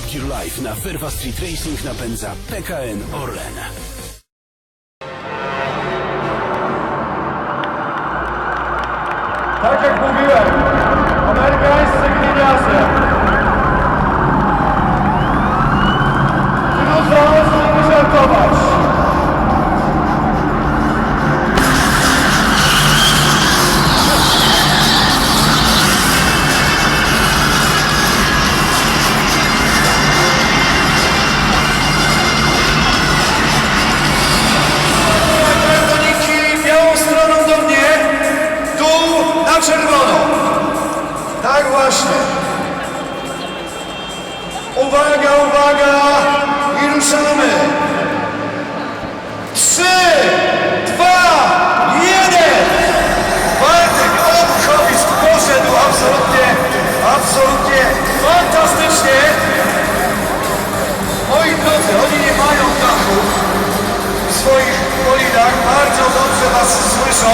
Top Gear Live na Verva Street Racing napędza PKN Orlen. Bardzo dobrze was słyszą.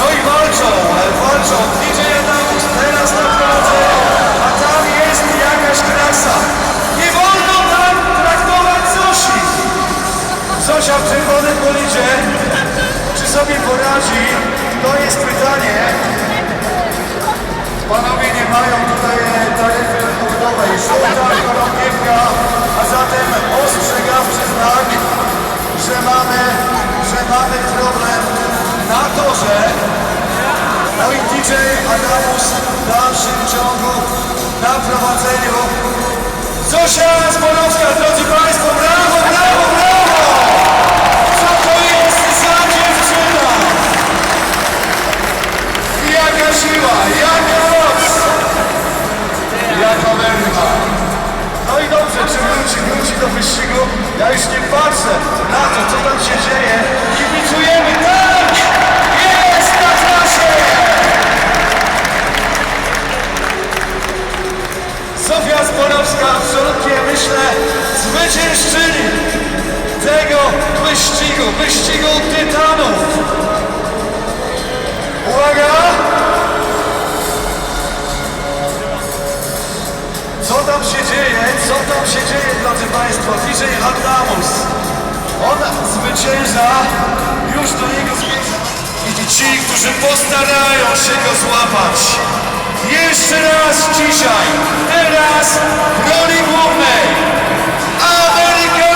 No i walczą, e, walczą. DJ Adamus teraz na drodze, a tam jest jakaś klasa. Nie wolno tam traktować Zosi. Zosia w czerwonym bolidzie, czy sobie poradzi? To jest pytanie. Panowie nie mają tutaj e, taryfy budowej. Żółta a zatem ostrzegawczy znak, że mamy, mamy problem na torze. I DJ Adamus w dalszym ciągu na prowadzeniu. Zosia Zborowska, drodzy Państwo, brawo, Państwo? DJ Adamus. On zwycięża. Już do niego zbliża. I ci, którzy postarają się go złapać. Jeszcze raz dzisiaj. Teraz roli głównej. Amerykańscy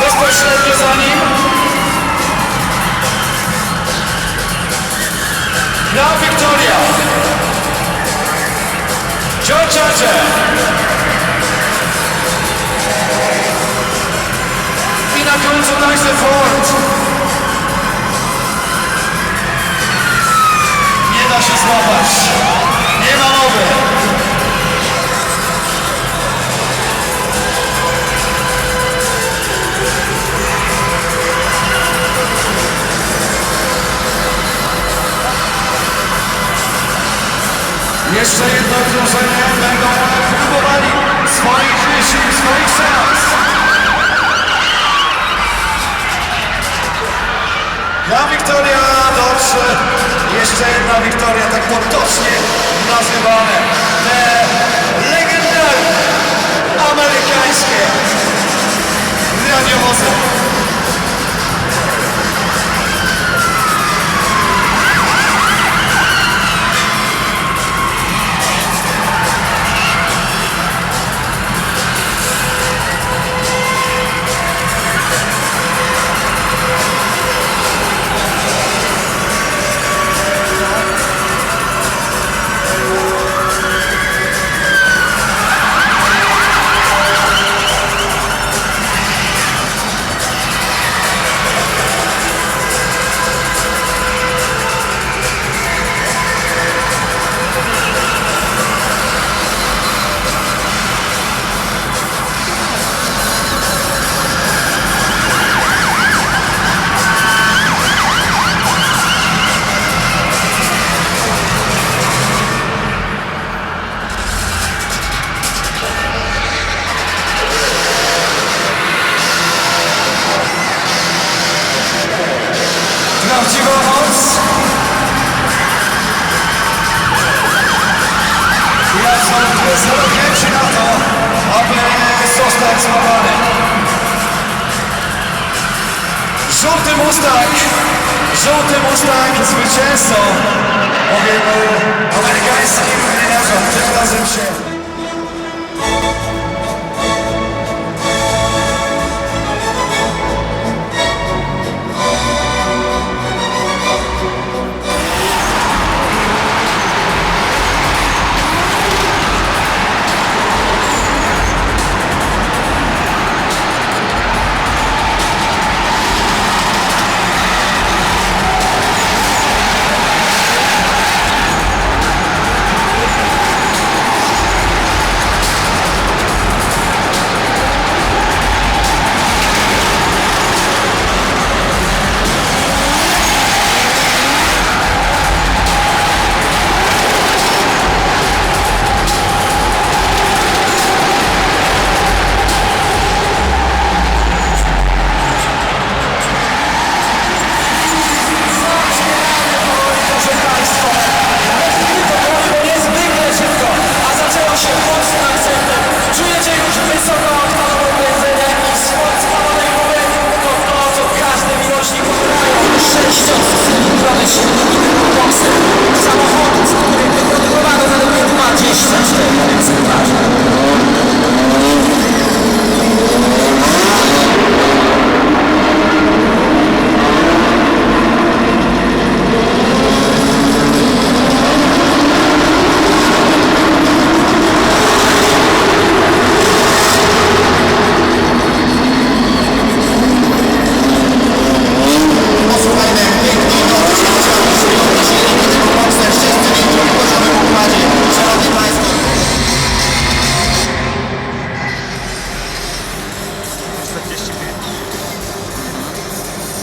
Bezpośrednio za nim Gra Victoria. Joe Charger. I na końcu. Jeszcze jedno drużenie będą próbowali swoich sił, swoich szans. Ja Wiktoria dobrze. Jeszcze jedna Wiktoria, tak potocznie nazywane. Te legendarne amerykańskie pomoc. Ja sądzę, zrobię się na to, aby zostać złapany. Żółty Mustang, żółty Mustang zwycięzcą powielu amerykańskim miniarzom. Tym razem się...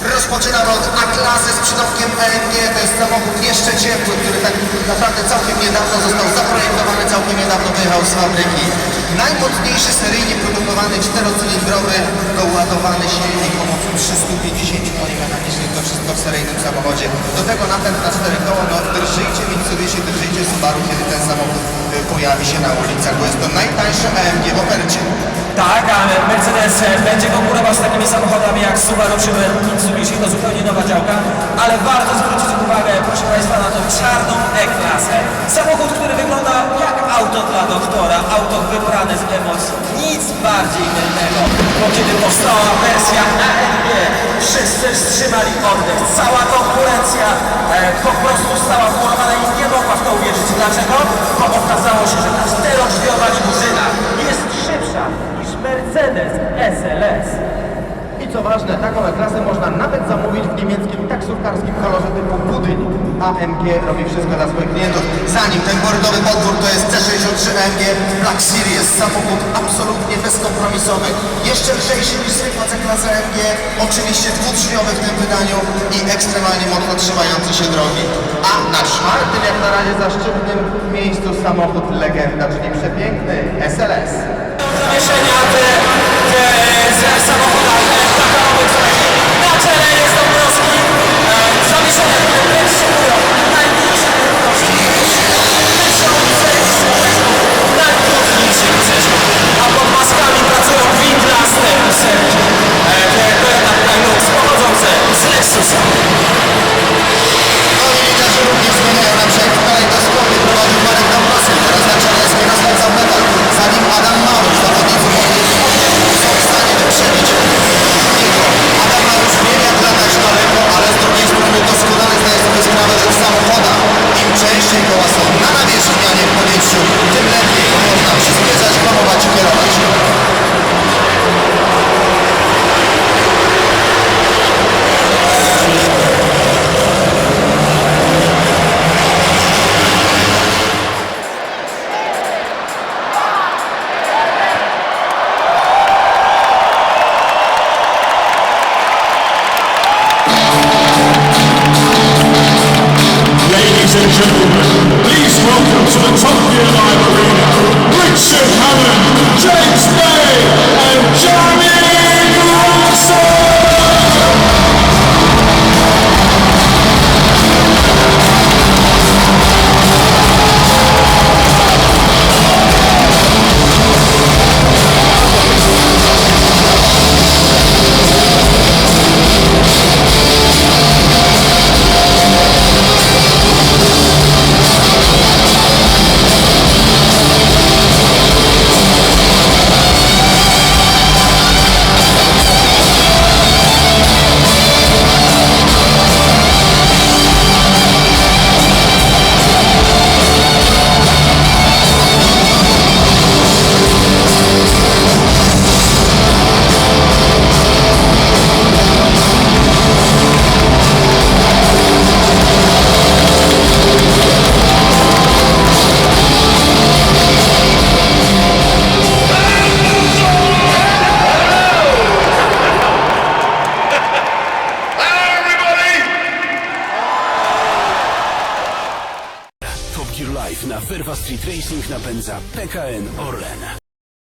Rozpoczynamy od A-klasy z przydawkiem AMG. To jest samochód jeszcze ciepły, który tak naprawdę całkiem niedawno został zaprojektowany, całkiem niedawno wyjechał z fabryki. Najmocniejszy seryjnie produkowany czterocylindrowy doładowany silnik o mocy 350 koni mechanicznych. To wszystko w seryjnym samochodzie. Do tego napęd na cztery koła. No drżyjcie Mitsubishi, drżyjcie Subaru, kiedy ten samochód pojawi się na ulicach, bo jest to najtańsze AMG w ofercie. Tak, ale Mercedes e, będzie konkurował z takimi samochodami jak Subaru czy Mitsubishi, to zupełnie nowa działka, ale warto zwrócić uwagę, proszę Państwa, na tą czarną E-klasę. Samochód, który wygląda jak auto dla doktora, auto wyprane z emocji, nic bardziej mylnego, bo kiedy powstała wersja AMG, wszyscy wstrzymali oddech, cała konkurencja e, po prostu stała wmurowana i nie mogła w to uwierzyć. Dlaczego? Bo okazało się, że ta czterodrzwiowa limuzyna jest szybsza niż Mercedes SLS. Co ważne, taką klasę można nawet zamówić w niemieckim taksówkarskim kolorze typu budyń. AMG robi wszystko dla swoich klientów. Zanim ten bordowy podwór to jest C63 AMG Black Series, samochód absolutnie bezkompromisowy, jeszcze lżejszy niż zwykła C-klasa AMG, oczywiście dwudrzwiowy w tym wydaniu i ekstremalnie mocno trzymający się drogi. A na czwartym jak na razie zaszczytnym miejscu samochód legenda, czyli przepiękny SLS. Ladies and gentlemen, please welcome to the Top Gear Live Arena, Richard Hammond, James Bay. Napędza PKN.